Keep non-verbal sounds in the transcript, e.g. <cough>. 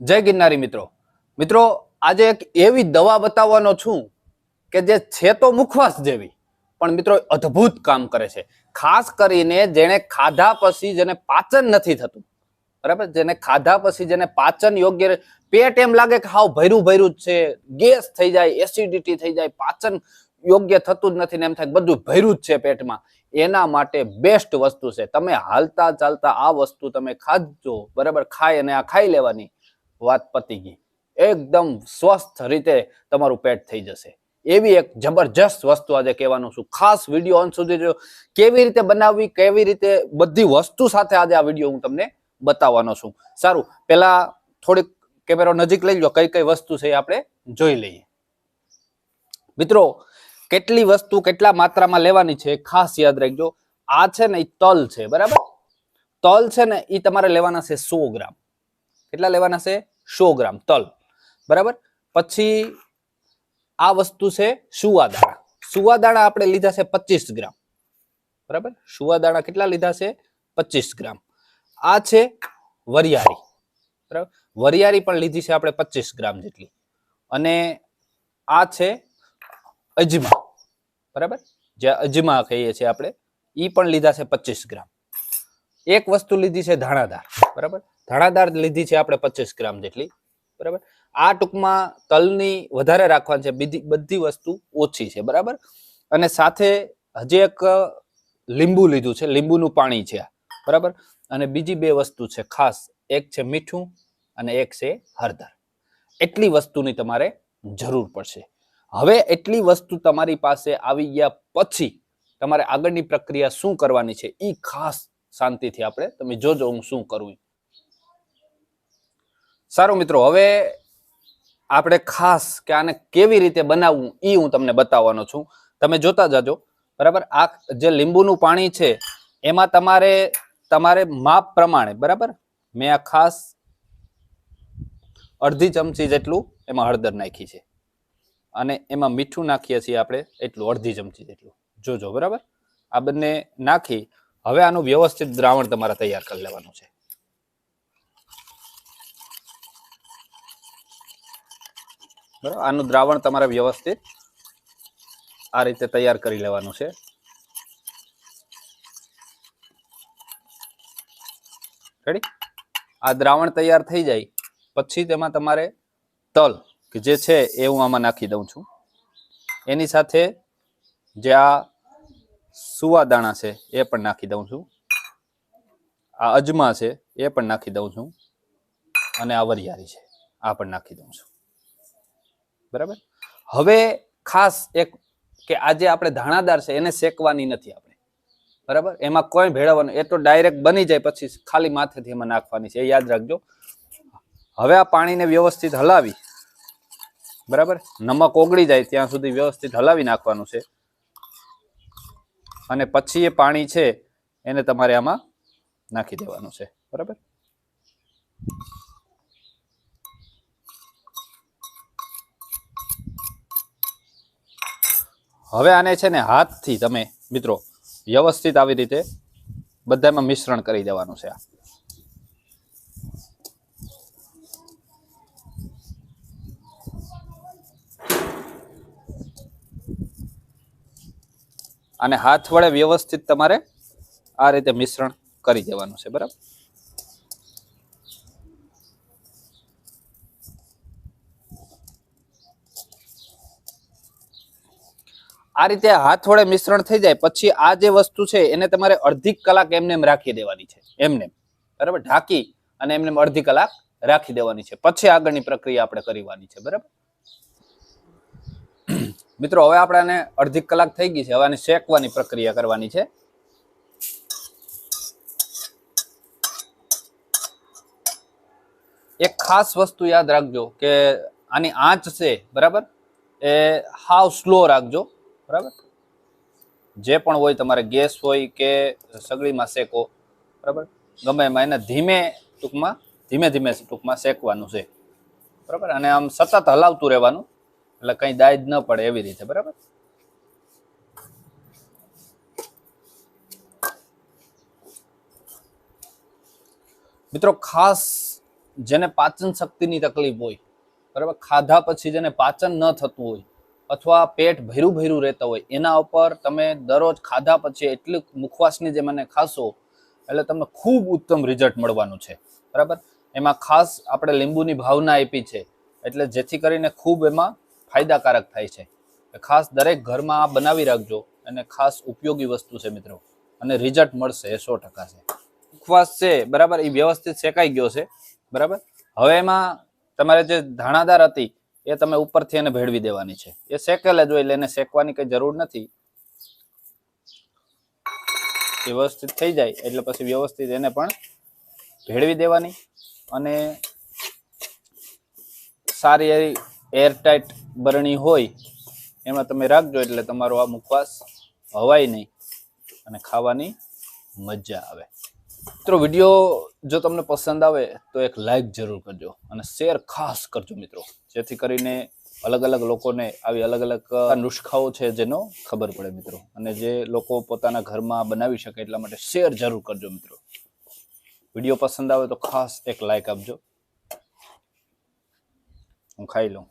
જય ગિરનારી મિત્રો. મિત્રો, આજે એક એવી દવા બતાવવાનો છું કે જે છે તો મુખવાસ જેવી, પણ મિત્રો અદ્ભુત કામ કરે છે. ખાસ કરીને જેણે ખાધા પછી જેને પાચન નથી થતું. બરાબર? જેને ખાધા પછી જેને પાચન યોગ્ય પેટ એમ લાગે કે હાવ ભર્યું ભર્યું જ છે, ગેસ થઈ જાય એસિડિટી થઈ જાય, પાચન યોગ્ય થતું જ નથી ને એમ થાય બધું ભર્યું જ છે પેટમાં. એના માટે બેસ્ટ વસ્તુ છે. તમે હાલતા ચાલતા આ વસ્તુ તમે ખાજો બરાબર? ખાય અને આ ખાઈ લેવાની. વાત પતી ગઈ. એકદમ સ્વસ્થ રીતે તમારું પેટ થઈ જશે. એવી એક જબરજસ્ત વસ્તુ આજે કહેવાનું છું. ખાસ વીડિયો અંત સુધી જો કેવી રીતે બનાવવી, કેવી રીતે બધી વસ્તુ સાથે આજે આ વીડિયો હું તમને બતાવવાનો છું. સારું, પેલા થોડીક કેમેરો નજીક લઈ લો કઈ કઈ વસ્તુ છે આપણે જોઈ લઈએ. મિત્રો, કેટલી વસ્તુ કેટલા માત્રામાં લેવાની છે ખાસ યાદ રાખજો. આ છે ને એ તલ છે, બરાબર? તલ છે ને એ તમારે લેવાના છે સો ગ્રામ. કેટલા લેવાના છે? સો ગ્રામ. તલ. બરાબર? પછી આ વસ્તુ છે સુવાદાણા. સુવાદાણા આપણે લીધા છે પચીસ ગ્રામ. બરાબર? સુવાદાણા કેટલા લીધા છે? પચીસ ગ્રામ. આ છે વરિયાળી. બરાબર? વરિયાળી પણ લીધી છે આપણે પચીસ ગ્રામ જેટલી. અને આ છે અજમા. બરાબર? જે અજમા કહીએ છીએ આપણે એ પણ લીધા છે પચીસ ગ્રામ. એક વસ્તુ લીધી છે ધાણાદાર. બરાબર? ધાણાદાર લીધી છે આપણે પચીસ ગ્રામ જેટલી, બરાબર? આ ટૂંકમાં તલની વધારે રાખવાની છે, બીજી બધી વસ્તુ ઓછી છે, બરાબર? અને સાથે હજી એક લીંબુ લીધું છે, લીંબુનું પાણી છે બરાબર? અને બીજી બે વસ્તુ છે ખાસ, એક છે મીઠું અને એક છે હળદર. એટલી વસ્તુની તમારે જરૂર પડશે. હવે એટલી વસ્તુ તમારી પાસે આવી ગયા પછી તમારે આગળની પ્રક્રિયા શું કરવાની છે એ ખાસ શાંતિથી આપણે તમે જોજો હું શું કરું. સારું મિત્રો, હવે આપણે ખાસ કે આને કેવી રીતે બનાવવું એ હું તમને બતાવવાનો છું. તમે જોતા જાજો, બરાબર? આ જે લીંબુનું પાણી છે, એમાં તમારે તમારે માપ પ્રમાણે, બરાબર? મેં આ ખાસ અડધી ચમચી જેટલું એમાં હળદર નાખી છે. અને એમાં મીઠું નાખીએ છીએ આપણે એટલું, અડધી ચમચી જેટલું. જોજો, બરાબર? આ બંને નાખી, હવે આનું વ્યવસ્થિત દ્રાવણ તમારે તૈયાર કરી લેવાનું છે. બરાબર? આનું દ્રાવણ તમારે વ્યવસ્થિત આ રીતે તૈયાર કરી લેવાનું છે. રેડી આ દ્રાવણ તૈયાર થઈ જાય, પછી તેમાં તમારે તલ, કે જે છે એ હું આમાં નાખી દઉં છું. એની સાથે જે આ સુવાદાણા છે એ પણ નાખી દઉં છું. આ અજમા છે એ પણ નાખી દઉં છું. અને આ વરિયાળી છે, આ પણ નાખી દઉં છું. બરાબર? હવે ખાસ એક કે આજે આપણે ધાણાદાર છે, એને શેકવાની નથી આપણે. બરાબર? એમાં કોઈ ભેળવવાનું એ તો ડાયરેક્ટ બની જાય, પછી ખાલી માથેથી એમાં નાખવાની છે. એ યાદ રાખજો. હવે આ પાણીને વ્યવસ્થિત હલાવી. બરાબર? નમક ઓગળી જાય ત્યાં સુધી વ્યવસ્થિત હલાવી નાખવાનું છે. અને પછી એ પાણી છે, એને તમારે આમાં નાખી દેવાનું છે. બરાબર? હવે આને છે ને હાથથી તમે મિત્રો વ્યવસ્થિત આવી રીતે બધામાં મિશ્રણ કરી દેવાનું છે અને હાથ વડે વ્યવસ્થિત તમારે આ રીતે મિશ્રણ કરી દેવાનું છે, બરાબર? આ રીતે હાથ વડે મિશ્રણ થઈ જાય, પછી આ જે વસ્તુ છે, એને તમારે અડધી કલાક એમને એમ રાખી દેવાની છે. એમને. બરાબર? ઢાંકી અને એમને એમ અડધી કલાક રાખી દેવાની છે. પછી આગળની પ્રક્રિયા આપણે કરવાની છે. બરાબર? <clears throat> મિત્રો, હવે આપણે આને અડધી કલાક થઈ ગઈ છે. હવે આને શેકવાની પ્રક્રિયા કરવાની છે. એક ખાસ વસ્તુ યાદ રાખજો કે આની આંચ છે, બરાબર? એ હાવ સ્લો રાખજો. બરાબર? જે પણ હોય, તમારે ગેસ હોય કે સગડીમાં શેકો, બરાબર? ગમે એમાં એને ધીમે ટૂંકમાં, ધીમે ધીમે ટૂંકમાં શેકવાનું છે. બરાબર? અને આમ સતત હલાવતું રહેવાનું, એટલે કંઈ દાયજ ન પડે એવી રીતે, બરાબર? મિત્રો, ખાસ જેને પાચન શક્તિની તકલીફ હોય, બરાબર? ખાધા પછી જેને પાચન ન થતું હોય અથવા પેટ ભર્યું ભર્યું રહેતા હોય, એના ઉપર તમે દરરોજ ખાધા પછી એટલી મુખવાસની જે મને ખાશો, એટલે તમને ખૂબ ઉત્તમ રિઝલ્ટ મળવાનું છે. બરાબર? એમાં ખાસ આપણે લીંબુની ભાવના આપી છે, એટલે જેથી કરીને ખૂબ એમાં ફાયદાકારક થાય છે. ખાસ દરેક ઘરમાં આ બનાવી રાખજો, અને ખાસ ઉપયોગી વસ્તુ છે મિત્રો. અને રિઝલ્ટ મળશે એ સો ટકા છે. મુખવાસ છે, બરાબર? એ વ્યવસ્થિત શેકાઈ ગયો છે. બરાબર? હવે એમાં તમારે જે ધાણાદાર હતી એ તમે ઉપરથી એને ભેળવી દેવાની છે. એ શેકેલ જ હોય એટલે એને શેકવાની કઈ જરૂર નથી. વ્યવસ્થિત થઈ જાય એટલે પછી વ્યવસ્થિત એને પણ ભેળવી દેવાની અને સારી એવી એરટાઈટ બરણી હોય એમાં તમે રાખજો એટલે તમારો આ મુખવાસ હવાય નહીં અને ખાવાની મજા આવે. મિત્રો વીડિયો જો તમને પસંદ આવે તો એક લાઈક જરૂર કરજો અને શેર ખાસ કરજો મિત્રો. જેથી કરીને અલગ અલગ લોકોને આવી અલગ અલગ નુસ્ખાઓ છે જેનો ખબર પડે મિત્રો. અને જે લોકો પોતાના ઘરમાં બનાવી શકે એટલા માટે શેર જરૂર કરજો મિત્રો. વીડિયો પસંદ આવે તો ખાસ એક લાઈક આપજો. હું ખાઈ લઉં.